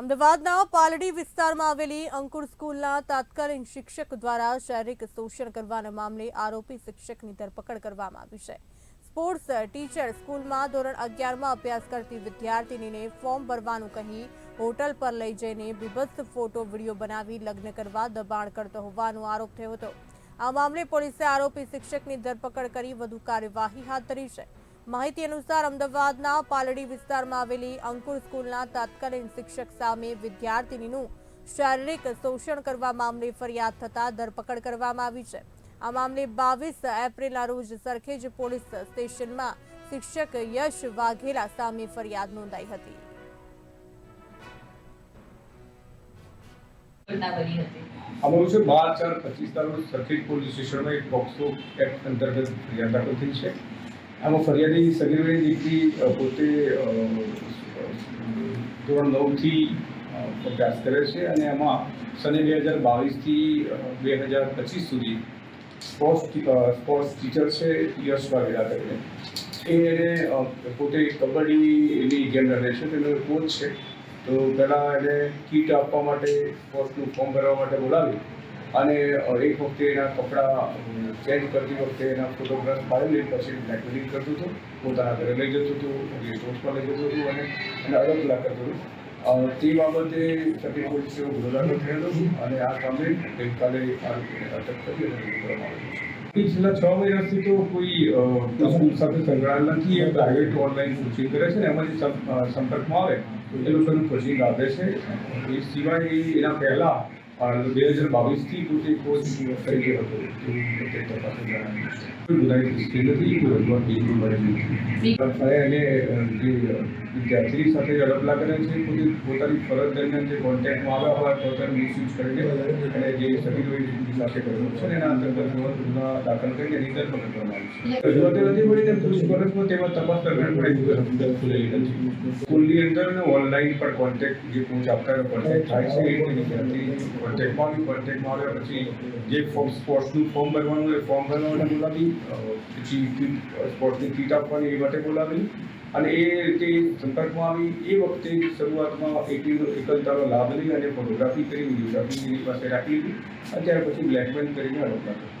અમદાવાદના પાલડી વિસ્તારમાં આવેલી અંકુર સ્કૂલના તાત્કાલિક શિક્ષક દ્વારા શારીરિક શોષણ કરવાના મામલે આરોપી શિક્ષકની ધરપકડ કરવામાં આવી છે. સ્પોર્ટ્સ ટીચર સ્કૂલમાં ધોરણ અગિયારમાં અભ્યાસ કરતી વિદ્યાર્થીનીને ફોર્મ ભરવાનું કહી હોટલ પર લઈ જઈને બીભત્સ ફોટો, વીડિયો બનાવી લગ્ન કરવા દબાણ કરતો હોવાનો આરોપ થયો હતો. આ મામલે પોલીસે આરોપી શિક્ષકની ધરપકડ કરી વધુ કાર્યવાહી હાથ ધરી છે. માહિતી અનુસાર અમદાવાદના પાલડી વિસ્તારમાં આવેલી અંકુર સ્કૂલના તાત્કાલિક શિક્ષક સામે વિદ્યાર્થીનીનું શારીરિક શોષણ કરવા મામલે ફરિયાદ થતા ધરપકડ કરવામાં આવી છે. આ મામલે બાવીસ એપ્રિલના રોજ સરખેજ પોલીસ સ્ટેશનમાં શિક્ષક યશ વાઘેલા સામે ફરિયાદ નોંધાઈ હતી. ઘટના બની હતી. અમારું છે બાર ચાર પચીસના રોજ સરખેજ પોલીસ સ્ટેશનમાં એક પોક્સો એક્ટ અંતર્ગત ફરિયાદ દાખલ થઈ છે. આમાં ફરિયાદી સગીરભાઈ દીકરી પોતે ધોરણ નવથી અભ્યાસ કરે છે અને એમાં સને બે હજાર બાવીસથી બે હજાર પચીસ સુધી સ્પોર્ટ્સ સ્પોર્ટ્સ ટીચર છે યશ વાઘેલા કરીને. એને પોતે પોતે કબડ્ડીની ગેમ રમે છે, તેનો કોચ છે. તો પહેલાં એને કીટ આપવા માટે, સ્પોર્ટ્સનું ફોર્મ ભરવા માટે બોલાવી અને એક વખતે એના કપડાં ચેન્જ કરતી વખતે એના ફોટોગ્રાફ પાડી લઈ પછી બ્લેકમેલિંગ કરતું હતું. પોતાના ઘરે લઈ જતું હતું ગેસ્ટ પર લઈ જતું હતું અને એને અલગ અલગ કરતું હતું. તે બાબતે સર્કિટ પોલીસે ગુનો દાખલ થયેલો અને આ કામે ગઈકાલે અટક કરી અને કરવામાં આવ્યો છેલ્લા છ મહિનાથી તો કોઈ સાથે સંકળાયેલ નથી. એ પ્રાઇવેટ ઓનલાઈન કોચિંગ કરે છે ને એમાંથી સંપર્કમાં આવે, એ લોકોનું કોચિંગ આપે છે. એ સિવાય એના પહેલાં બે હજાર બાવીસથી પોતે કોચ તરીકે હતો નથી રજૂઆત બીજી મળેલી અને જે વિદ્યાર્થી સાથે અડપલા કરે છે પોતે પોતાની ફરજ દરમિયાન જે કોન્ટેક્ટમાં આવ્યા હોય તો તેને મિસયુઝ કરીને અને જે સર્ટિફિકેટ સાથે કરેલું છે એના અંતર્ગત ગુના દાખલ કરીને એની ધરપકડ કરવામાં આવી છે રજૂઆતો નથી મળી ને પૂછપરછમાં તેમાં તપાસ દરમિયાન પડે ખુલેલી નથી સ્કૂલની અંદર ઓનલાઈન પણ કોન્ટેક્ટ જે કોચ આપતા કોન્ટેક્ટ થાય છે એ વિદ્યાર્થી કોન્ટેક્ટમાં પર કોન્ટેક્ટમાં આવ્યા પછી જે ફોર્મ સ્પોર્ટ્સનું ફોર્મ ભરવાનું હોય ફોર્મ ભરવા માટે બોલાવી પછી સ્પોર્ટ્સની કીટ આપવાની એ માટે બોલાવી અને એ રીતે સંપર્કમાં આવી, એ વખતે શરૂઆતમાં એટીનો એકલતાનો લાભ લઈ અને ફોટોગ્રાફી કરી વિડીયોગ્રાફી એની પાસે રાખી લીધી. અને ત્યાર પછી બ્લેકમેલ કરીને હડપલા કરી